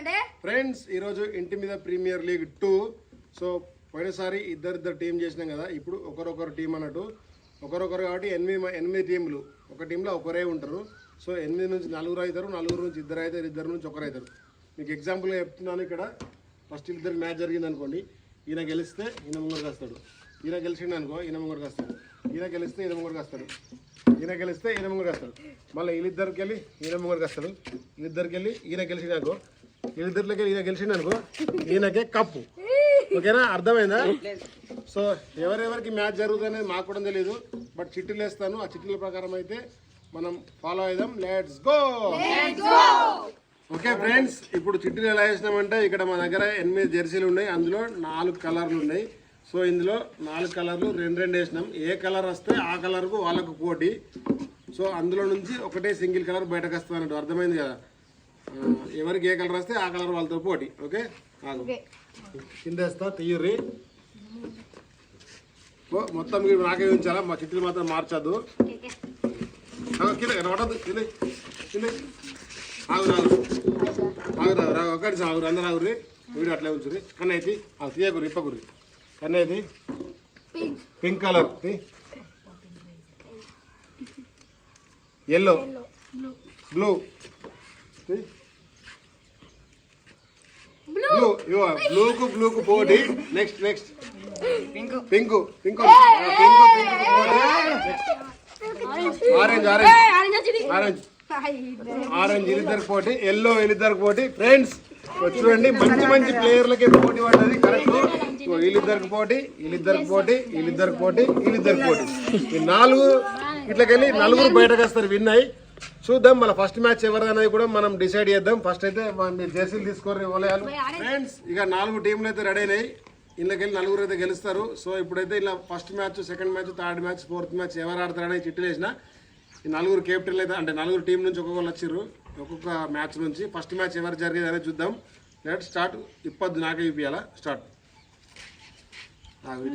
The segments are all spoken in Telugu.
అంటే ఫ్రెండ్స్ ఈరోజు ఇంటి మీద ప్రీమియర్ లీగ్ టూ. సో పోయినసారి ఇద్దరిద్దరు టీం చేసినాం కదా ఇప్పుడు ఒకరొకరు టీం అన్నట్టు. ఒకరొకరు కాబట్టి ఎనిమిది ఎనిమిది టీంలు ఒక టీంలో ఒకరే ఉంటారు. సో ఎనిమిది నుంచి నలుగురు అవుతారు నలుగురు నుంచి ఇద్దరు అవుతారు ఇద్దరు నుంచి ఒకరు అవుతారు. మీకు ఎగ్జాంపుల్గా చెప్తున్నాను ఇక్కడ. ఫస్ట్ ఇద్దరు మ్యాచ్ జరిగింది అనుకోండి. ఈయన గెలిస్తే ఈయన ముంగడికి వస్తాడు ఈయన గెలిచిండు అనుకో ఈయన ముంగడికి వస్తాడు ఈయన గెలిస్తే ఈయన ముంగడికి వస్తాడు ఈయన గెలిస్తే ఈయన ముంగడికి వస్తాడు మళ్ళీ వీళ్ళిద్దరికి వెళ్ళి ఈయన ముంగడికి వస్తాడు వీళ్ళిద్దరికి వెళ్ళి ఈయన గెలిచిండు అనుకో వీళ్ళిద్దరికి ఈయన గెలిచిండు అనుకో ఈయనకే కప్పు. ఓకేనా? అర్థమైందా? సో ఎవరెవరికి మ్యాచ్ జరుగుతుంది మాకు కూడా తెలియదు బట్ చిట్టీలు వేస్తాను. ఆ చిట్టీల ప్రకారం అయితే మనం ఫాలో అయిదాం. లెట్స్ గో ఓకే ఫ్రెండ్స్ ఇప్పుడు చిట్టీలు ఎలా వేసినామంటే ఇక్కడ మా దగ్గర ఎనిమిది జెర్సీలు ఉన్నాయి. అందులో నాలుగు కలర్లు ఉన్నాయి. సో ఇందులో నాలుగు కలర్లు రెండు రెండు వేసినాం. ఏ కలర్ వస్తే ఆ కలర్కు వాళ్ళకు పోటీ. సో అందులో నుంచి ఒకటే సింగిల్ కలర్ బయటకు వస్తుంది అన్నట్టు అర్థమైంది కదా. ఎవరికి ఏ కలర్ వస్తే ఆ కలర్ వాళ్ళతో పోటీ ఓకే? ఆగు. కింద వేస్తా తీయుర్రి. ఓ మొత్తం మీరు నాకే ఉంచాలా? మా చిట్టులు మాత్రం మార్చద్దు. కింద పడద్దు కింద. కింద. ఆగు రాగు ఆగు రాగు రాగు ఆగురు అందరు ఆగురి వీడియో అట్లే ఉంచురి కన్న అయితే తీయకురి ఇప్పకురి కన్న అయితే pink colour yellow blue blue బ్లూకు బ్లూకు పోటీ next next pink pink pink pink orange orange orange orange వీళ్ళిద్దరికి పోటీ ఎల్లో వీళ్ళిద్దరికి పోటీ. ఫ్రెండ్స్ చూడండి మంచి మంచి ప్లేయర్లకే పోటీ పడ్డది కరెక్ట్ వీళ్ళిద్దరికి పోటీ వీళ్ళిద్దరికి పోటీ వీళ్ళిద్దరికి పోటీ వీళ్ళిద్దరికి పోటీ. ఈ నాలుగు ఇట్లకెళ్ళి నలుగురు బయటకు వస్తారు విన్ అయ్యి. చూద్దాం మన ఫస్ట్ మ్యాచ్ ఎవరిదనేది కూడా మనం డిసైడ్ చేద్దాం. ఫస్ట్ అయితే మీరు జెర్సీలు తీసుకోరు వలయాలు ఫ్రెండ్స్ ఇక నాలుగు టీంలు అయితే రెడీ అయినాయి. ఇళ్ళకెళ్ళి నలుగురు అయితే గెలుస్తారు. సో ఇప్పుడైతే ఇలా first match second match third match fourth match ఎవరు ఆడతారనే చిట్టులు వేసిన ఈ నలుగురు కెప్టెన్లు అయితే అంటే నలుగురు టీం నుంచి ఒక్కొక్కరు వచ్చిర్రు. ఒక్కొక్క మ్యాచ్ నుంచి ఫస్ట్ మ్యాచ్ ఎవరు జరిగేది అనేది చూద్దాం. లెట్ స్టార్ట్ ఇప్పొద్దు నాకే ఇప్పియాలా స్టార్ట్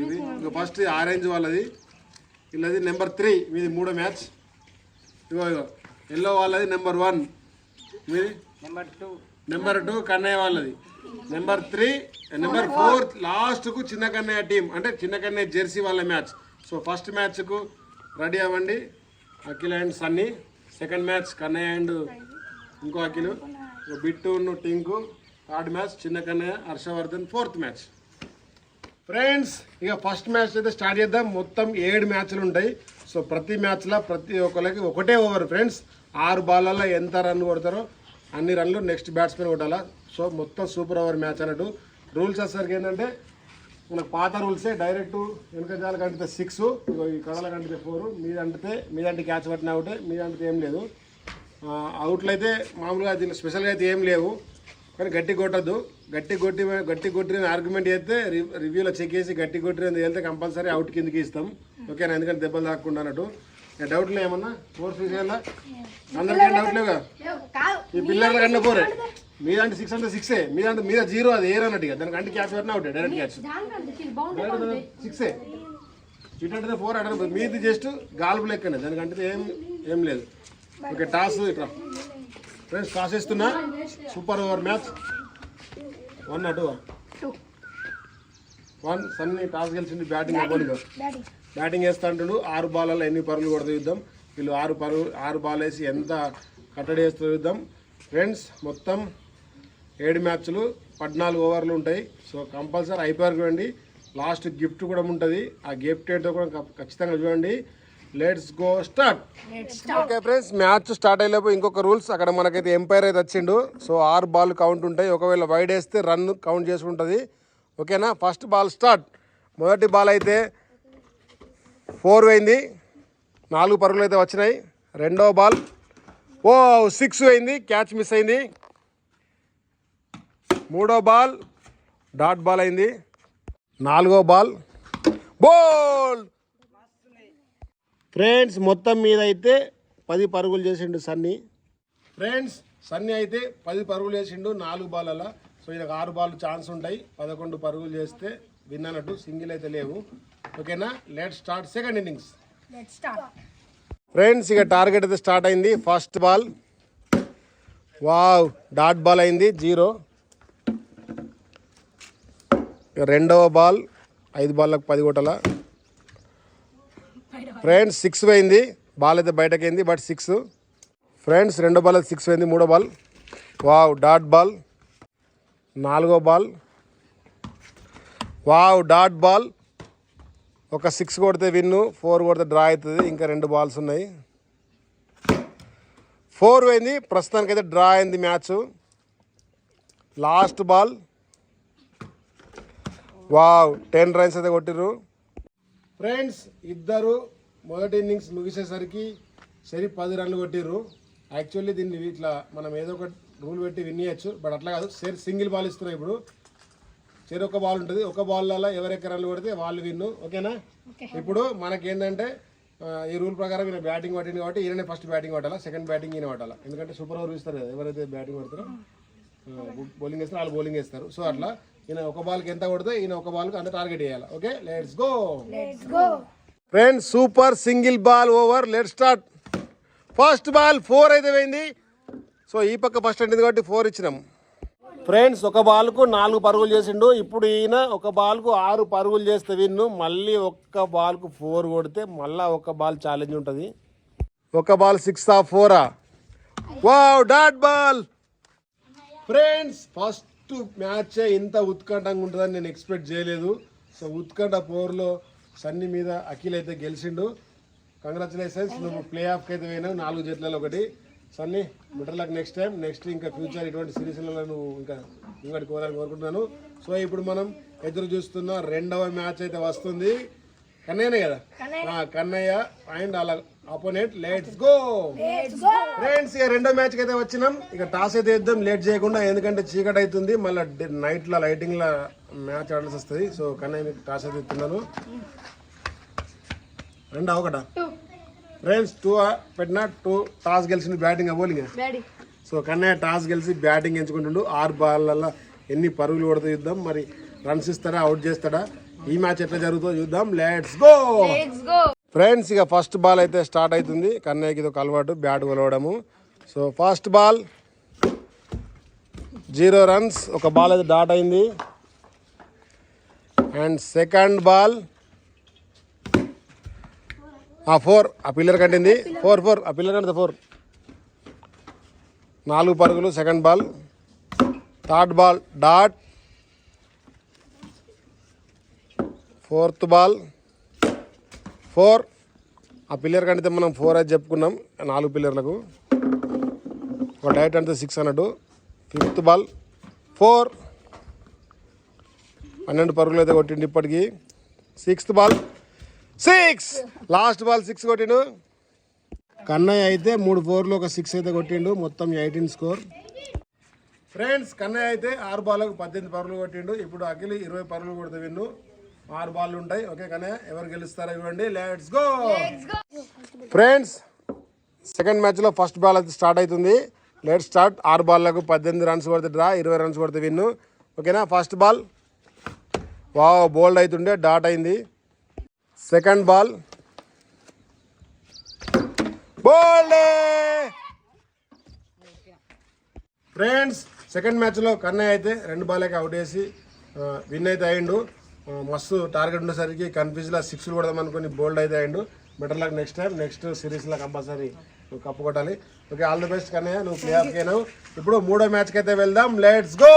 ఇది ఇంకా ఫస్ట్ ఆరెంజ్ వాళ్ళది. వీళ్ళది నెంబర్ త్రీ మీది మూడో మ్యాచ్ ఇగో ఇగో. ఎల్లో వాళ్ళది నెంబర్ వన్. మీది? Number two. Number two Kannaiah వాళ్ళది. నెంబర్ త్రీ నెంబర్ ఫోర్ లాస్ట్కు చిన్న కన్నయ్య టీం అంటే చిన్న కన్నయ్య జెర్సీ వాళ్ళ మ్యాచ్. సో ఫస్ట్ మ్యాచ్కు రెడీ అవ్వండి. Akhil and Sunny. Second match Kannaiah and ఇంకో అఖిల్. బిట్టు టింకు థర్డ్ మ్యాచ్ చిన్న Kannaiah Harshavardhan fourth match. Friends ఇక ఫస్ట్ మ్యాచ్ అయితే స్టార్ట్ చేద్దాం. మొత్తం ఏడు మ్యాచ్లు ఉంటాయి. సో ప్రతి మ్యాచ్లో ప్రతి ఒక్కరికి ఒకటే ఓవర్ ఫ్రెండ్స్. ఆరు బాళ్ళల్లో ఎంత రన్ కొడతారో అన్ని రన్లు నెక్స్ట్ బ్యాట్స్మెన్ కొట్టాలా. సో మొత్తం సూపర్ ఓవర్ మ్యాచ్ అన్నట్టు. రూల్స్ వచ్చేసరికి ఏంటంటే మనకు పాత రూల్సే డైరెక్ట్ వెనుక జాలకు అంటితే సిక్స్ ఈ కడల కంటితే ఫోర్ మీద అంటితే మీద క్యాచ్ పట్టిన అవుటే మీదంటే ఏం లేదు. అవుట్లు అయితే మామూలుగా దీనికి స్పెషల్గా అయితే ఏం లేవు. కానీ గట్టి కొట్టద్దు. గట్టి కొట్టి గట్టి కొట్టిన ఆర్గ్యుమెంట్ చేస్తే రివ్యూలో చెక్ చేసి గట్టి కొట్టిన వెళ్తే కంపల్సరీ అవుట్ కిందకి ఇస్తాం. ఓకేనా? ఎందుకంటే దెబ్బలు తాకుండా అన్నట్టు. డౌట్లు ఏమన్నా? ఫోర్ ఫీజ్ అందరికీ డౌట్ లేవుగా? ఈ పిల్లల కన్నా పోరే మీదంటే సిక్స్ అంటే సిక్సే మీదంటే మీద జీరో అది ఏర్ అన్నట్టు ఇక. దానికి అంటే క్యాచ్ పెట్టినా అవుట్ డైరెక్ట్ క్యాచ్ సిక్సే ఇటు ఫోర్ అంటే మీది జస్ట్ గాల్పు లెక్కనే. దానికంటే ఏం ఏం లేదు. ఓకే టాస్ ఇట్లా. ఫ్రెండ్స్ టాస్ ఇస్తున్నా సూపర్ ఓవర్ మ్యాచ్ వన్ అటు వన్ సన్ని టాస్ గెలిచింది బ్యాటింగ్ అవ్వలేదు బ్యాటింగ్ వేస్తా అంటాడు ఆరు బాలలో ఎన్ని పరుగులు కొడతా చూద్దాం వీళ్ళు ఆరు పరుగు ఆరు బాల్ వేసి ఎంత కట్టడి చేస్తూ చూద్దాం ఫ్రెండ్స్ మొత్తం ఏడు మ్యాచ్లు పద్నాలుగు ఓవర్లు ఉంటాయి. సో కంపల్సరీ అయిపోయారు చూడండి. లాస్ట్ గిఫ్ట్ కూడా ఉంటుంది. ఆ గిఫ్ట్ ఏంటో కూడా ఖచ్చితంగా చూడండి. Let's go start okay friends match start అయ్యేలోపు ఇంకొక రూల్స్. అక్కడ మనకైతే ఎంపైర్ అయితే వచ్చిండు. సో ఆరు బాల్ కౌంట్ ఉంటాయి. ఒకవేళ వైడ్ వేస్తే రన్ కౌంట్ చేసుకుంటుంది ఓకేనా ఫస్ట్ బాల్ స్టార్ట్ మొదటి బాల్ అయితే ఫోర్ అయింది నాలుగు పరుగులు అయితే వచ్చినాయి. రెండో బాల్ ఓ సిక్స్ అయింది క్యాచ్ మిస్ అయింది. మూడో బాల్ డాట్ బాల్ అయింది. నాలుగో బాల్ బోల్ ఫ్రెండ్స్ మొత్తం మీద అయితే పది పరుగులు చేసిండు సన్నీ. ఫ్రెండ్స్ సన్నీ అయితే పది పరుగులు చేసిండు నాలుగు బాల్ సో ఈయనకు ఆరు బాల్ ఛాన్స్ ఉంటాయి. పదకొండు పరుగులు చేస్తే విన్ అన్నట్టు సింగిల్ అయితే లేవు. ఓకేనా? Let start second innings friends ఇక టార్గెట్ అయితే స్టార్ట్ అయింది. First ball wow dot ball అయింది. జీరో రెండవ బాల్ ఐదు బాల్లకు పది కొట్టాల? ఫ్రెండ్స్ సిక్స్ పోయింది. బాల్ అయితే బయటకైంది బట్ సిక్స్ ఫ్రెండ్స్ రెండో బాల్ అయితే సిక్స్ పోయింది మూడో బాల్ వావ్ డాట్ బాల్ నాలుగో బాల్ వావ్ డాట్ బాల్ ఒక సిక్స్ కొడితే విన్ను ఫోర్ కొడితే డ్రా అవుతుంది ఇంకా రెండు బాల్స్ ఉన్నాయి. ఫోర్ పోయింది ప్రస్తుతానికైతే డ్రా అయింది match last ball wow ten runs అయితే కొట్టిర్రు. ఫ్రెండ్స్ ఇద్దరు మొదటి ఇన్నింగ్స్ ముగిసేసరికి సరి పది రన్లు కొట్టిర్రు. యాక్చువల్లీ దీన్ని ఇట్లా మనం ఏదో ఒక రూల్ పెట్టి విన్ చేయొచ్చు బట్ అట్లా కాదు. సరి సింగిల్ బాల్ ఇస్తున్నాయి ఇప్పుడు. సరి ఒక బాల్ ఉంటుంది. ఒక బాల్ ఎవరెక్క రన్లు కొడితే వాళ్ళు విన్ను. ఓకేనా? ఇప్పుడు మనకేంటంటే ఈ రూల్ ప్రకారం ఈయన బ్యాటింగ్ పట్టింది కాబట్టి ఈయననే ఫస్ట్ బ్యాటింగ్ పట్టాలా సెకండ్ బ్యాటింగ్ ఈయన పట్టాలా ఎందుకంటే సూపర్ ఓవర్ ఇస్తారు కదా ఎవరైతే బ్యాటింగ్ పడతారో బౌలింగ్ వేస్తారు వాళ్ళు బౌలింగ్ వేస్తారు సో అట్లా ఈయన ఒక బాల్కి ఎంత కొడితే ఈయన ఒక బాల్కి అంత టార్గెట్ చేయాలి. Okay? Let's go! Friends super single ball over let start first ball four అయితే పోయింది. సో ఈ పక్క ఫస్ట్ అంటుంది కాబట్టి ఫోర్ ఇచ్చినాం. ఫ్రెండ్స్ ఒక బాల్కు నాలుగు పరుగులు చేసిండు. ఇప్పుడు ఈయన ఒక బాల్కు ఆరు పరుగులు చేస్తే విన్ను. మళ్ళీ ఒక్క బాల్కు ఫోర్ కొడితే మళ్ళీ ఒక బాల్ ఛాలెంజ్ ఉంటుంది. ఒక బాల్ సిక్స్ ఆ ఫోరా wow dot ball friends first match ఇంత ఉత్కంఠంగా ఉంటుందని నేను ఎక్స్పెక్ట్ చేయలేదు. సో ఉత్కంఠ ఫోర్లో సన్నీ మీద అఖిల్ అయితే గెలిచిండు. కంగ్రాచులేషన్స్ నువ్వు ప్లే ఆఫ్కి అయితే పోయినావు. నాలుగు జట్లలో ఒకటి. Sunny better luck next time next ఇంకా ఫ్యూచర్ ఇటువంటి సిరీస్లలో నువ్వు ఇంకా ఇంకోటి కోరాలని కోరుకుంటున్నాను. సో ఇప్పుడు మనం ఎదురు చూస్తున్న రెండవ మ్యాచ్ అయితే వస్తుంది. కన్నయ్యనే కదా? ఆ, కన్నయ్య అండ్ అలా అపోనెంట్ లెట్స్ గో ఫ్రెండ్స్ ఇక రెండో మ్యాచ్కి అయితే వచ్చినాం. ఇక టాస్ అయితే వేద్దాం లేట్ చేయకుండా ఎందుకంటే చీకటి అవుతుంది మళ్ళీ నైట్లో లైటింగ్లో మ్యాచ్ ఆడాల్సి వస్తుంది. సో కన్నయ్య మీకు టాస్ అయితే ఇస్తున్నాను. రెండా ఒకటా? ఫ్రెండ్స్ టూ పెట్టిన టూ టాస్ గెలిచింది batting bowling? So Kannaiah toss గెలిచి బ్యాటింగ్ ఎంచుకుంటుండు. ఆరు బాళ్ళల్లో ఎన్ని పరుగులు కొడుతూ చూద్దాం. మరి రన్స్ ఇస్తాడా అవుట్ చేస్తాడా? ఈ మ్యాచ్ ఎట్లా జరుగుతుందో చూద్దాం. లెట్స్ గో ఫ్రెండ్స్ ఇక ఫస్ట్ బాల్ అయితే స్టార్ట్ అవుతుంది. కన్నయ్యకి ఇది ఒక అలవాటు bat కొలవడము. So first ball zero runs ఒక బాల్ అయితే డాట్ అయింది. అండ్ సెకండ్ బాల్ ఆ ఫోర్ ఆ పిల్లర్ కంటింది ఫోర్ ఫోర్ ఆ పిల్లర్ కంటే ఫోర్ నాలుగు పరుగులు second ball third ball dot fourth ball four ఆ పిల్లర్ కంటే మనం ఫోర్ అది చెప్పుకున్నాం. నాలుగు పిల్లర్లకు ఒక డైట్ అంటే సిక్స్ అన్నట్టు. ఫిఫ్త్ బాల్ ఫోర్ పన్నెండు పరుగులు అయితే కొట్టిండు ఇప్పటికి. Sixth ball six last ball six కొట్టిండు. కన్నయ్య అయితే మూడు ఫోర్లు ఒక సిక్స్ అయితే కొట్టిండు. మొత్తం ఎయిటీన్ స్కోర్ ఫ్రెండ్స్ కన్నయ్య అయితే ఆరు బాల్లకు పద్దెనిమిది పరుగులు కొట్టిండు. ఇప్పుడు అఖిల్ ఇరవై పరుగులు కొడితే విన్ను. ఆరు బాల్ ఉంటాయి. ఓకే కన్నయ్య ఎవరు గెలుస్తారో ఇవ్వండి. లెట్స్ గో ఫ్రెండ్స్ సెకండ్ మ్యాచ్లో ఫస్ట్ బాల్ అయితే స్టార్ట్ అవుతుంది. లేట్ స్టార్ట్ ఆరు బాల్లకు పద్దెనిమిది రన్స్ కొడితే డ్రా ఇరవై రన్స్ కొడితే విన్ను. ఓకేనా? ఫస్ట్ బాల్ వా బోల్డ్ అవుతుండే డాట్ అయింది. Second ball. ఫ్రెండ్స్ సెకండ్ మ్యాచ్లో కన్నయ్య అయితే రెండు బాల్కి అవుట్ వేసి విన్ అయితే అయ్యిండు మస్తు టార్గెట్ ఉండేసరికి కన్ఫ్యూజ్లో సిక్స్లు కొడదాం అనుకుని బోల్డ్ అయితే అయ్యిండు better luck next time next సిరీస్లో కంపల్సరీ నువ్వు కప్పు కొట్టాలి. Okay all the best Kannaiah నువ్వు ప్లే ఆఫ్ అయినావు ఇప్పుడు మూడో మ్యాచ్కి అయితే వెళ్దాం. లెట్స్ గో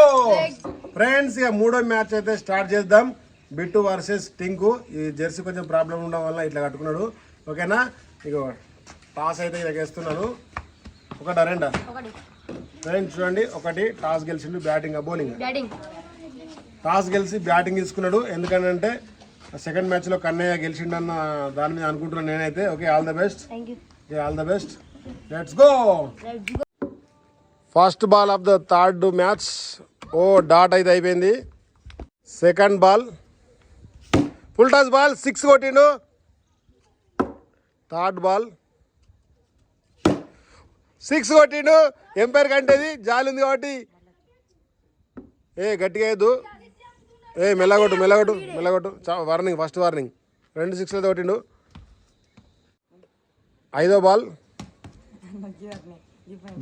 ఫ్రెండ్స్ ఇక మూడో మ్యాచ్ అయితే స్టార్ట్ చేద్దాం. బిట్టు వర్సెస్ టింకు. ఈ జెర్సీ కొంచెం ప్రాబ్లం ఉండడం వల్ల ఇట్లా కట్టుకున్నాడు. ఓకేనా? ఇక టాస్ అయితే ఇలా వేస్తున్నాను ఒకటా రెండా? ఫ్రెండ్స్ చూడండి. ఒకటి టాస్ గెలిచిండు బ్యాటింగ్ బౌలింగ్ టాస్ గెలిచి బ్యాటింగ్ తీసుకున్నాడు. ఎందుకంటే సెకండ్ మ్యాచ్లో కన్నయ్య గెలిచిండన్న దాని మీద అనుకుంటున్నాను నేనైతే. Okay all the best thank you okay all the best let's go first ball of the third match oh dot అయితే అయిపోయింది. Second ball full toss ball six కొట్టిండు. థర్డ్ బాల్ సిక్స్ కొట్టిండు. ఎంపైర్ కంటేది. జాలి ఉంది కాబట్టి. ఏ గట్టిగా వేయద్దు. ఏ మెల్లగొట్టు మెల్లగొట్టు మెల్లగొట్టు. వార్నింగ్ ఫస్ట్ వార్నింగ్ రెండు సిక్స్లతో అయితే కొట్టిండు. ఐదో బాల్.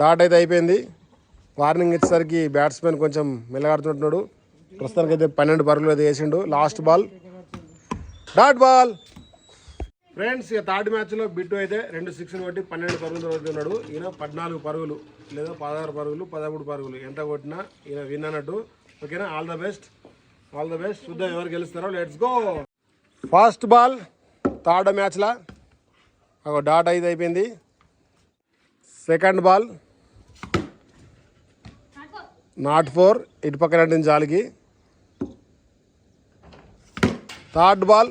డాట్ అయితే అయిపోయింది. వార్నింగ్ ఇచ్చేసరికి బ్యాట్స్మెన్ కొంచెం మెల్లగాడుతుంటున్నాడు ప్రస్తుతానికి అయితే పన్నెండు పరుగులు అయితే వేసిండు. Last ball dot ball friends ఇక థర్డ్ మ్యాచ్లో బిట్టు అయితే రెండు సిక్స్లు కొట్టి పన్నెండు పరుగులు కొడుతున్నాడు. ఈయన పద్నాలుగు పరుగులు లేదా పదహారు పరుగులు పదమూడు పరుగులు. ఎంత కొట్టినా ఈయన విన్ అన్నట్టు. ఓకేనా all the best all the best చూద్దాం ఎవరు గెలుస్తారో. Let's go first ball third మ్యాచ్లా ఒక డాట్ ఐదు అయిపోయింది. Second ball. నాట్ ఫోర్ ఇటు పక్కన అంటుంది జాలికి. Third ball.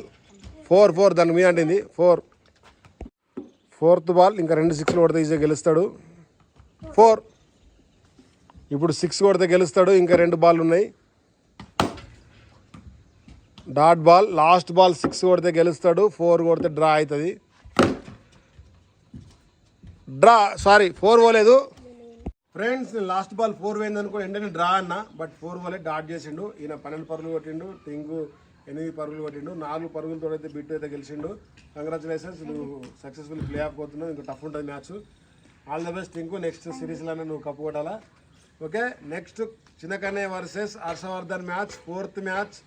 ఫోర్ ఫోర్ దాని మీద అంటుంది. ఫోర్. ఫోర్త్ బాల్ ఇంకా రెండు సిక్స్లు కొడితే ఈజీగా గెలుస్తాడు. ఫోర్. ఇప్పుడు సిక్స్ కొడితే గెలుస్తాడు ఇంకా రెండు బాల్ ఉన్నాయి. Dot ball last ball six కొడితే గెలుస్తాడు ఫోర్ కొడితే డ్రా అవుతుంది. డ్రా సారీ ఫోర్ పోలేదు. ఫ్రెండ్స్ లాస్ట్ బాల్ ఫోర్ పోయింది అనుకో వెంటనే డ్రా అన్న బట్ ఫోర్ పోలే డాట్ చేసిండు. ఈయన పన్నెండు పరుగులు కొట్టిండు టింగు ఎనిమిది పరుగులు కొట్టిండు నాలుగు పరుగులతో అయితే బిట్ అయితే గెలిచిండు. కంగ్రాచులేషన్స్ నువ్వు సక్సెస్ఫుల్ ప్లే ఆఫ్ పోతున్నావు ఇంకా టఫ్ ఉంటుంది మ్యాచ్ ఆల్ ద బెస్ట్ ఇంకో నెక్స్ట్ సిరీస్లోనే నువ్వు కప్పు కొట్టాలా? Okay next చిన్నకన్నే versus Harshavardhan match fourth match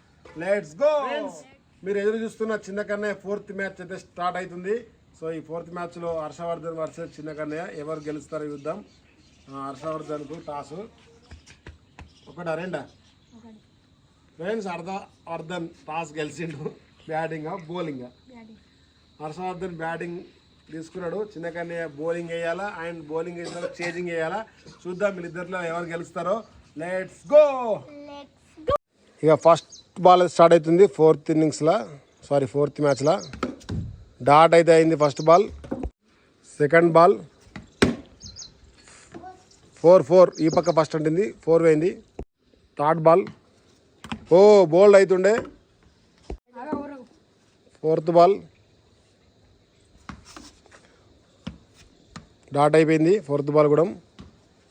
let's go మీరు ఎదురు చూస్తున్న చిన్నకన్నయ్య ఫోర్త్ మ్యాచ్ అయితే స్టార్ట్ అవుతుంది. సో ఈ ఫోర్త్ మ్యాచ్లో హర్షవర్ధన్ వర్సెస్ చిన్నకన్నయ్య ఎవరు గెలుస్తారో చూద్దాం. ఆ, హర్షవర్ధన్కు టాసు. ఒకటా రెండా? ఫ్రెండ్స్ అర్ధ అర్ధన్ టాస్ గెలిచిండు. Batting bowling. హర్షవర్ధన్ బ్యాటింగ్ తీసుకున్నాడు. చిన్నకన్నయ్య బౌలింగ్ వేయాలా? అండ్ బౌలింగ్ వేసిన చేజింగ్ వేయాలా? చూద్దాం వీళ్ళిద్దరిలో ఎవరు గెలుస్తారో. Let's go! ఇక ఫస్ట్ బాల్ స్టార్ట్ అవుతుంది ఫోర్త్ ఇన్నింగ్స్లో సారీ ఫోర్త్ మ్యాచ్లో. డాట్ అయితే అయింది first ball second ball. Four four. ఈ పక్క ఫస్ట్ ఉంటుంది ఫోర్ పోయింది. Third ball. ఓ బోల్డ్ అవుతుండే ఫోర్త్ బాల్. డాట్ అయిపోయింది ఫోర్త్ బాల్ కూడా.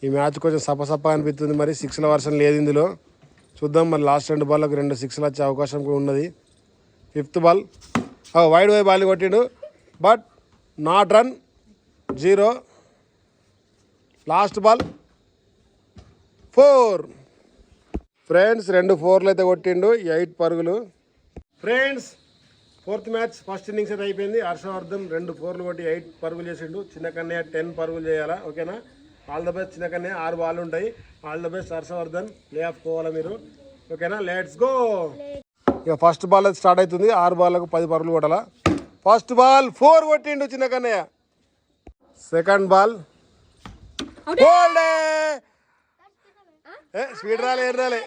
ఈ మ్యాచ్ కొంచెం సపసప్ప అనిపిస్తుంది మరి సిక్స్ల వర్షన్ లేదు ఇందులో. చూద్దాం మరి లాస్ట్ రెండు బాల్లకు రెండు సిక్స్లు వచ్చే అవకాశం కూడా ఉన్నది. Fifth ball. వైడ్ వై బాల్ కొట్టిండు. But not run zero last ball four friends రెండు ఫోర్లు అయితే కొట్టిండు. ఎయిట్ పరుగులు. Friends fourth match first innings అయితే అయిపోయింది. హర్షవర్ధన్ రెండు ఫోర్లు కొట్టి ఎయిట్ పరుగులు చేసిండు. చిన్న కన్నయ్య టెన్ పరుగులు చేయాలా? ఓకేనా ఆల్ ద బెస్ట్ చిన్న కన్నయ్య ఆరు బాల్ ఉంటాయి. All the best Harshavardhan. Play off పోవాలా మీరు? ఓకేనా లెట్స్ గో ఇక ఫస్ట్ బాల్ అయితే స్టార్ట్ అవుతుంది. ఆరు బాల్లకు పది పరుగులు కొట్టాలా. ఫస్ట్ బాల్ ఫోర్ కొట్టిండు చిన్న కన్నయ్య. సెకండ్ బాల్ ఏ! స్పీడ్ రాలే ఏం రాలే.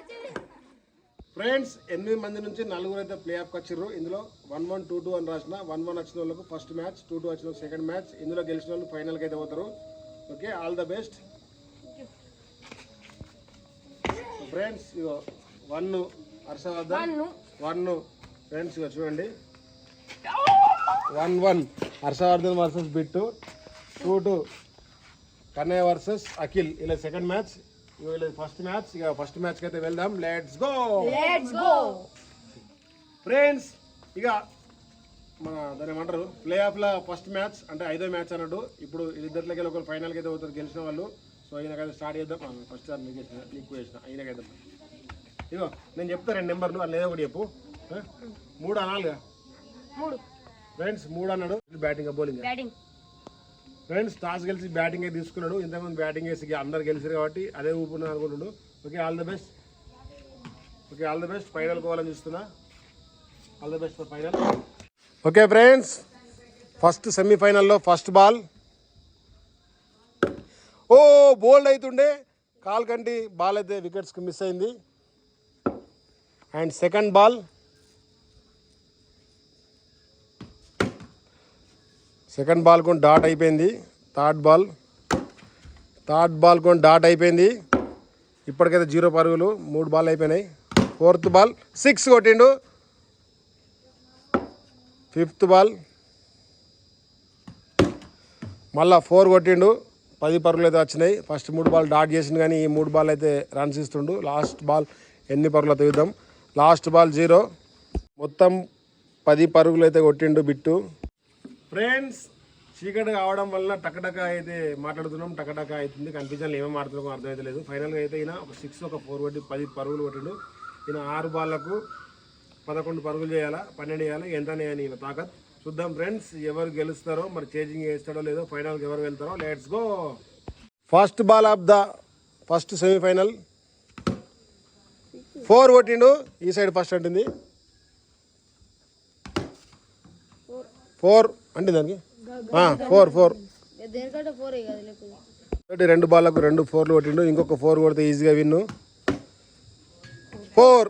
ఫ్రెండ్స్ ఎనిమిది మంది నుంచి నలుగురు అయితే ప్లే ఆఫ్కి వచ్చిర్రు. ఇందులో వన్ వన్ టూ టూ అని రాసిన వన్ వన్ వచ్చిన వాళ్ళకు ఫస్ట్ మ్యాచ్ టూ టూ వచ్చిన సెకండ్ మ్యాచ్ ఇందులో గెలిచిన వాళ్ళు ఫైనల్కి అయితే పోతారు. Okay all the best friends ego one Harshavardhan. One friends చూడండి. One one. Harshavardhan versus Bittu. Two two. Kannayya versus Akhil. ఇలా సెకండ్ మ్యాచ్ వీళ్ళ ఫస్ట్ మ్యాచ్ ఇక ఫస్ట్ మ్యాచ్కి అయితే వెళ్దాం. లెట్స్ గో ఫ్రెండ్స్ ఇక మన దాని ఏమంటారు? ప్లే ఆఫ్ల ఫస్ట్ మ్యాచ్ అంటే ఐదో మ్యాచ్ అన్నట్టు. ఇప్పుడు ఇద్దరిలోకి ఒకరు ఫైనల్కి అయితే అవుతారు గెలిచిన వాళ్ళు. సో ఈయనకైతే స్టార్ట్ చేద్దాం. ఫస్ట్ సార్ నీకు వేసిన నీకు వేసిన ఈయనకైతే ఇగో నేను చెప్తా రెండు నెంబర్లు అది ఏదో ఒకటి చెప్పు? మూడు అనాలిగా. మూడు. ఫ్రెండ్స్ మూడు అన్నాడు. Batting bowling. Batting. Friends toss గెలిచి బ్యాటింగ్ అయితే తీసుకున్నాడు. ఇంతకుముందు బ్యాటింగ్ వేసి అందరు గెలిచారు కాబట్టి అదే ఊపున్నాను అనుకుంటున్నాడు okay all the best. Okay all the best. Final పోవాలని చూస్తున్నా. All the best for final. Okay friends. First సెమీఫైనల్లో ఫస్ట్ బాల్. ఓ బోల్డ్ అవుతుండే కాల్ కంటి బాల్ అయితే వికెట్స్కి మిస్ అయింది. And second ball. Second ball కొని డాట్ అయిపోయింది. Third ball. థర్డ్ బాల్ కొని డాట్ అయిపోయింది. ఇప్పటికైతే జీరో పరుగులు మూడు బాల్ అయిపోయినాయి. ఫోర్త్ బాల్ సిక్స్ కొట్టిండు. Fifth ball. మళ్ళా ఫోర్ కొట్టిండు. పది పరుగులు అయితే వచ్చినాయి. ఫస్ట్ మూడు బాల్ డాట్ చేసిండు కానీ ఈ మూడు బాల్ అయితే రన్స్ ఇస్తుండు. లాస్ట్ బాల్ ఎన్ని పరుగులు అయితే లాస్ట్ బాల్ జీరో. మొత్తం పది పరుగులు అయితే కొట్టిండు బిట్టు. ఫ్రెండ్స్ చీకటి కావడం వల్ల టకటక అయితే మాట్లాడుతున్నాం. టకటక అవుతుంది. కనిపించాలి ఏమేమి మాట్లాడుతున్నామో అర్థమైతే లేదు ఫైనల్గా అయితే అయినా ఒక సిక్స్ ఒక ఫోర్ కొట్టి పది పరుగులు కొట్టిండు. ఈయన ఆరు బాళ్ళకు పదకొండు పరుగులు చేయాలా? పన్నెండు చేయాలి? ఎంత అని ఈయన తాకత్. చూద్దాం ఫ్రెండ్స్ ఎవరు గెలుస్తారో మరి చేంజింగ్ చేస్తాడో లేదో ఫైనల్కి ఎవరు వెళ్తారో. Let's go first ball of the first semifinal four కొట్టిండు ఈ సైడ్ ఫస్ట్ అంటుంది. ఫోర్ అంటే దానికి? Four four. రెండు బాళ్ళకు రెండు ఫోర్లు కొట్టిండు ఇంకొక ఫోర్ కొడితే ఈజీగా విన్ను. ఫోర్.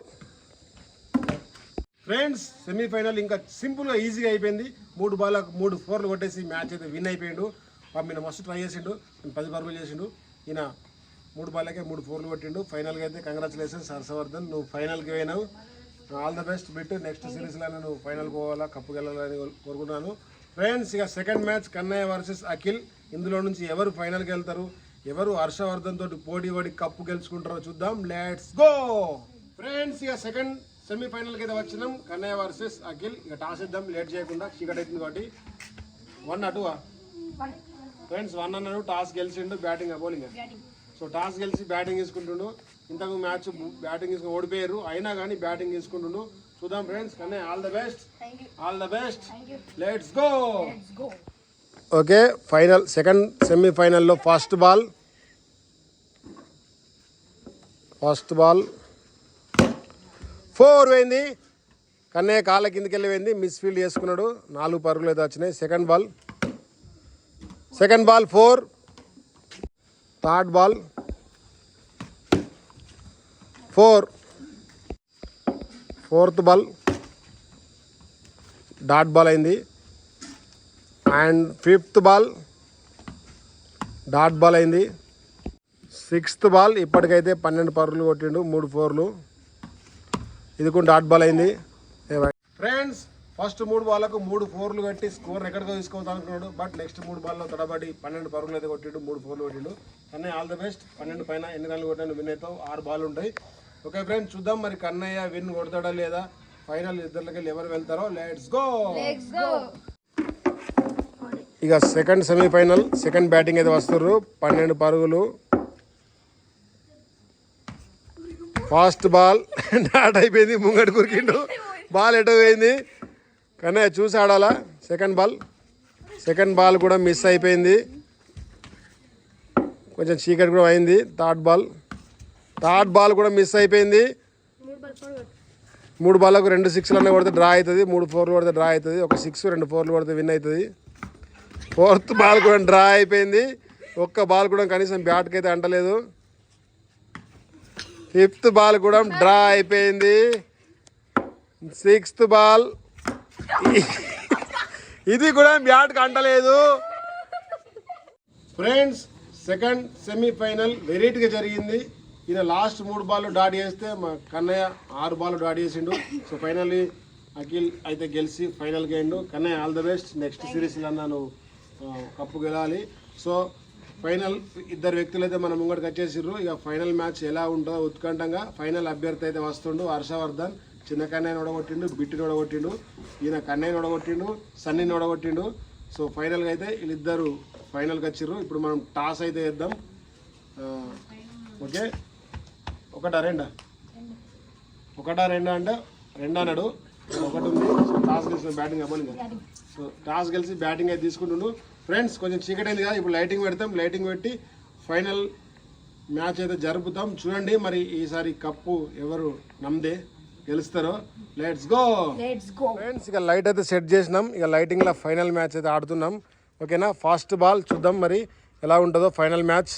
ఫ్రెండ్స్ సెమీఫైనల్ ఇంకా సింపుల్గా ఈజీగా అయిపోయింది. మూడు బాళ్ళకు మూడు ఫోర్లు కొట్టేసి మ్యాచ్ అయితే విన్ అయిపోయిండు. పాపం మస్తు ట్రై చేసిండు. పది పరుగులు చేసిండు. ఈయన మూడు బాళ్ళకే మూడు ఫోర్లు కొట్టిండు. ఫైనల్గా అయితే కంగ్రాచులేషన్స్ హర్షవర్ధన్. నువ్వు ఫైనల్కి పోయినావు. ఆల్ ద బెస్ట్ బిట్ నెక్స్ట్ సిరీస్లో నువ్వు ఫైనల్ పోవాలా కప్పు గెలాలని కోరుకుంటున్నాను. ఫ్రెండ్స్ ఇక second match Kannayya versus Akhil. ఇందులో నుంచి ఎవరు ఫైనల్కి వెళ్తారు? ఎవరు హర్షవర్ధన్ తోటి పోటీ పడి కప్పు గెలుచుకుంటారో చూద్దాం. లెట్స్ గో ఫ్రెండ్స్ ఇక సెకండ్ సెమీఫైనల్కి అయితే వచ్చినాం. కన్నయ్య వర్సెస్ అఖిల్. ఇక టాస్ ఇద్దాం లేట్ చేయకుండా చీకటి అవుతుంది కాబట్టి. వన్ అటు ఫ్రెండ్స్ వన్ అన్నాడు. టాస్ గెలిచిండు. బ్యాటింగ్ బౌలింగ్ సో టాస్ గెలిచి బ్యాటింగ్ తీసుకుంటుండు. ఇంతకు మ్యాచ్ బ్యాటింగ్ తీసుకుని ఓడిపోయారు. అయినా కానీ బ్యాటింగ్ తీసుకుంటుండు. చూద్దాం ఫ్రెండ్స్. కానీ all the best. All the best. Let's go okay final second సెమీఫైనల్లో first ball. First ball. Four పోయింది. కన్నయ్య కాళ్ళ కిందకి వెళ్ళి పోయింది మిస్ ఫీల్డ్ చేసుకున్నాడు. నాలుగు పరుగులు అయితే వచ్చినాయి. Second ball second ball four third ball four fourth ball dot ball అయింది. And fifth ball dot ball అయింది. సిక్స్త్ బాల్ ఇప్పటికైతే పన్నెండు పరులు కొట్టిండు మూడు ఫోర్లు ఇది కూడా డాట్ బాల్ అయింది. ఫస్ట్ మూడు బాల్లకు మూడు ఫోర్లు కట్టి స్కోర్ ఎక్కడికో తీసుకోవద్దు అనుకున్నాడు. బట్ నెక్స్ట్ మూడు బాల్లో తడబడి పన్నెండు పరుగులు అయితే కొట్టిండు మూడు ఫోర్లు కొట్టిండు. కన్నయ్య ఆల్ ద బెస్ట్ పన్నెండు పైన ఎన్ని రన్లు కొట్టాను విన్ అవుతావు ఆరు బాల్ ఉంటాయి. ఓకే ఫ్రెండ్స్ చూద్దాం మరి కన్నయ్య విన్ కొడతాడా లేదా? ఫైనల్ ఇద్దరికి ఎవరు వెళ్తారో? లెట్స్ గో ఇక సెకండ్ సెమీఫైనల్ సెకండ్ బ్యాటింగ్ అయితే వస్తుర్రు. పన్నెండు పరుగులు. ఫాస్ట్ బాల్ డాట్ అయిపోయింది ముంగడు కురికిండు. బాల్ ఎటు పోయింది? కానీ చూసి ఆడాలా సెకండ్ బాల్ సెకండ్ బాల్ కూడా మిస్ అయిపోయింది. కొంచెం చీకటి కూడా అయింది. థర్డ్ బాల్ థర్డ్ బాల్ కూడా మిస్ అయిపోయింది. మూడు బాల్ బాల్లకు రెండు సిక్స్లు అన్నీ కొడితే డ్రా అవుతుంది. మూడు ఫోర్లు కొడితే డ్రా అవుతుంది. ఒక సిక్స్ రెండు ఫోర్లు కొడితే విన్ అవుతుంది. ఫోర్త్ బాల్ కూడా డ్రా అయిపోయింది. ఒక్క బాల్ కూడా కనీసం బ్యాట్కి అయితే అంటలేదు. ఫిఫ్త్ బాల్ కూడా డ్రా అయిపోయింది. సిక్స్త్ బాల్ ఇది కూడా బ్యాట్ కంటలేదు. ఫ్రెండ్స్ సెకండ్ సెమీఫైనల్ వెరైటీగా జరిగింది. ఈయన లాస్ట్ మూడు బాల్ డాట్ చేస్తే మా కన్నయ్య ఆరు బాల్ డాట్ చేసిండు. సో ఫైనల్లీ అఖిల్ అయితే గెలిచి ఫైనల్ అయిండు. Kannayya all the best next సిరీస్లో నన్ను కప్పు గెలాలి. సో ఫైనల్ ఇద్దరు వ్యక్తులు అయితే మనం ముంగడికి వచ్చేసారు ఇక ఫైనల్ మ్యాచ్ ఎలా ఉంటుందో ఉత్కంఠంగా ఫైనల్ అభ్యర్థి అయితే వస్తుండు హర్షవర్ధన్. చిన్న కన్నయ్యని ఓడగొట్టిండు బిట్టిని ఓడగొట్టిండు ఈయన కన్నయ్యని ఓడగొట్టిండు సన్నీని ఓడగొట్టిండు. సో ఫైనల్గా అయితే వీళ్ళిద్దరు ఫైనల్కి వచ్చిర్రు. ఇప్పుడు మనం టాస్ అయితే వేద్దాం ఓకే? ఒకటా రెండా? ఒకటా రెండా అంటే? రెండు అన్నాడు. ఒకటి ఉంది. సో టాస్ గెలిచిన బ్యాటింగ్ అవ్వాలి సో టాస్ గెలిచి బ్యాటింగ్ అయితే తీసుకుంటుండు. ఫ్రెండ్స్ కొంచెం చీకటైంది కదా ఇప్పుడు లైటింగ్ పెడతాం. లైటింగ్ పెట్టి ఫైనల్ మ్యాచ్ అయితే జరుపుతాం. చూడండి మరి ఈసారి కప్పు ఎవరు నమ్మదే గెలుస్తారో? Let's go let's go friends ఇక లైట్ అయితే సెట్ చేసినాం. ఇక లైటింగ్లో ఫైనల్ మ్యాచ్ అయితే ఆడుతున్నాం. ఓకేనా ఫాస్ట్ బాల్ చూద్దాం మరి. ఎలా ఉంటుందో final match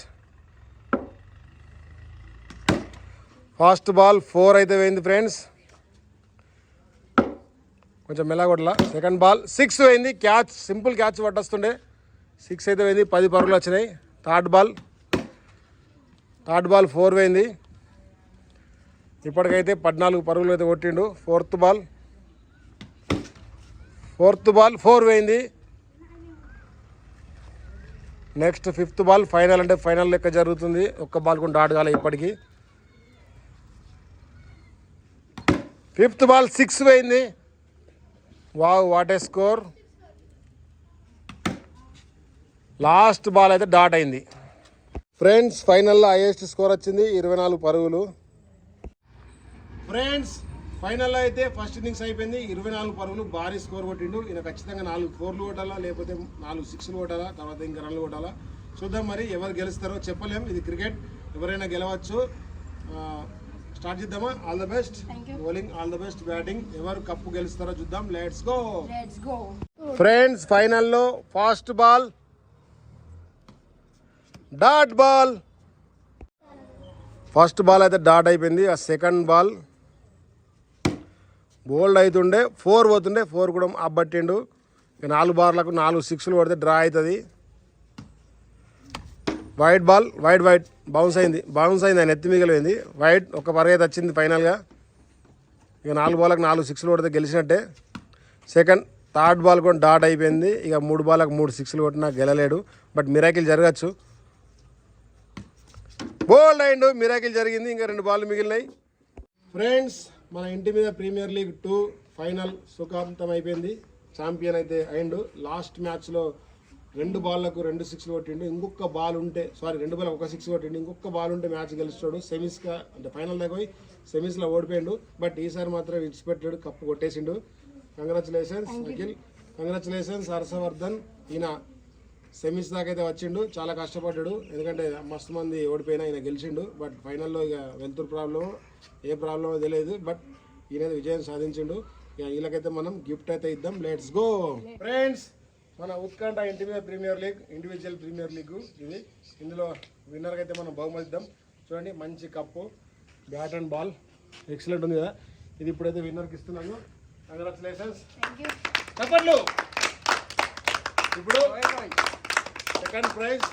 fast ball four అయితే పోయింది ఫ్రెండ్స్ కొంచెం మెల్లగొట్టలా సెకండ్ బాల్ సిక్స్ పోయింది. క్యాచ్ సింపుల్ క్యాచ్ పట్టొస్తుండే. సిక్స్ అయితే పోయింది. పది పరుగులు వచ్చినాయి. Third ball third ball four పోయింది. ఇప్పటికైతే పద్నాలుగు పరుగులు అయితే కొట్టిండు. Fourth ball fourth ball four పోయింది. నెక్స్ట్ ఫిఫ్త్ బాల్ ఫైనల్ అంటే ఫైనల్ లెక్క జరుగుతుంది. ఒక్క బాల్ కూడా డాట్ కాలే ఇప్పటికీ. ఫిఫ్త్ బాల్ సిక్స్ పోయింది. Wow what a score last ball అయితే డాట్ అయింది. ఫ్రెండ్స్ ఫైనల్లో హైయెస్ట్ స్కోర్ వచ్చింది. ఇరవై నాలుగు పరుగులు. ఫ్రెండ్స్ ఫైనల్లో అయితే ఫస్ట్ ఇన్నింగ్స్ అయిపోయింది. ఇరవై నాలుగు పరుగులు భారీ స్కోర్ కొట్టిండు. ఈయన ఖచ్చితంగా నాలుగు ఫోర్లు కొట్టాలా లేకపోతే నాలుగు సిక్స్లు కొట్టాలా తర్వాత ఇంకా రన్లు కొట్టాలా? చూద్దాం మరి ఎవరు గెలుస్తారో చెప్పలేం. ఇది క్రికెట్. ఎవరైనా గెలవచ్చు. స్టార్ట్ చేద్దామా? All the best bowling all the best batting ఎవరు కప్పు గెలుస్తారో చూద్దాం. Let's go let's go friends ఫైనల్లో fast ball dot ball first ball అయితే డాట్ అయిపోయింది. ఆ సెకండ్ బాల్ బోల్డ్ అవుతుండే ఫోర్ పోతుండే ఫోర్ కూడా అబ్బట్టిండు. ఇక నాలుగు బార్లకు నాలుగు సిక్స్లు కొడితే డ్రా అవుతుంది. Wide ball wide wide bounce అయింది. బౌన్స్ అయింది ఆయన ఎత్తి మిగిలిపోయింది. వైట్ ఒక పరుగైతే వచ్చింది ఫైనల్గా ఇక నాలుగు బాల్లకు నాలుగు సిక్స్లు కొడితే గెలిచినట్టే. సెకండ్ థర్డ్ బాల్ కూడా డాట్ అయిపోయింది. ఇక మూడు బాల్లకు మూడు సిక్స్లు కొట్టినా గెలలేడు. బట్ మిరాకిల్ జరగచ్చు. బోల్డ్ అయిండు మిరాకిల్ జరిగింది. ఇంకా రెండు బాల్ మిగిలినాయి. ఫ్రెండ్స్ మన ఇంటి మీద ప్రీమియర్ లీగ్ టూ ఫైనల్ సుఖాంతం అయిపోయింది. ఛాంపియన్ అయితే అయిండు. లాస్ట్ మ్యాచ్లో రెండు బాల్లకు రెండు సిక్స్లు కొట్టిండు. ఇంకొక బాల్ ఉంటే సారీ రెండు బాల్ ఒక సిక్స్ కొట్టిండు. ఇంకొక బాల్ ఉంటే మ్యాచ్ గెలుస్తాడు. సెమీస్గా అంటే ఫైనల్ దాకా పోయి సెమీస్లో ఓడిపోయిండు. బట్ ఈసారి మాత్రం విడిచిపెట్టాడు కప్పు కొట్టేసిండు. కంగ్రాచులేషన్స్ అఖిల్. కంగ్రాచులేషన్స్ హర్షవర్ధన్. ఈయన సెమీస్ దాకా అయితే వచ్చిండు. చాలా కష్టపడ్డాడు. ఎందుకంటే మస్తు మంది ఓడిపోయినా ఈయన గెలిచిండు. బట్ ఫైనల్లో ఇక వెళ్తురు ప్రాబ్లం ఏ ప్రాబ్లం తెలియదు బట్ ఈయన విజయం సాధించిండు. ఇక వీళ్ళకైతే మనం గిఫ్ట్ అయితే ఇద్దాం. లెట్స్ గో ఫ్రెండ్స్ మన ఉత్కంఠ ఇంటి మీద premier league individual premier league ఇది. ఇందులో విన్నర్కి అయితే మనం బహుమతి ఇద్దాం. చూడండి మంచి cup. Bat and ball excellent ఉంది కదా. ఇది ఇప్పుడైతే విన్నర్కి ఇస్తున్నాను. కంగ్రాచులేషన్స్ చెప్పట్లు. ఇప్పుడు సెకండ్ ప్రైజ్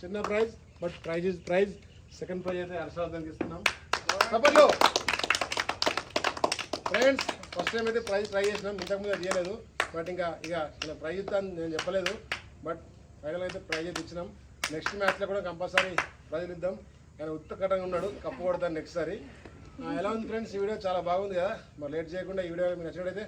చిన్న prize but prize is prize second prize అయితే హర్షవర్ధన్కి ఇస్తున్నాం. చెప్పట్లు ఫ్రెండ్స్ ఫస్ట్ టైం అయితే ప్రైజ్ ట్రై చేసినాం ఇంతకుముందు అది చేయలేదు. బట్ ఇంకా ఇక ఇలా ప్రైజ్ ఇస్తాను నేను చెప్పలేదు. బట్ ఫైనల్ అయితే ప్రైజ్ అయితే ఇచ్చినాం. నెక్స్ట్ మ్యాచ్లో కూడా కంపల్సరీ ప్రైజ్ ఇద్దాం. కానీ ఉత్తకటంగా ఉన్నాడు కప్పు కొడతాను నెక్స్ట్ సారి. ఎలా ఉంది ఫ్రెండ్స్ ఈ వీడియో చాలా బాగుంది కదా. మరి లేట్ చేయకుండా ఈ వీడియో మీకు నచ్చినట్టయితే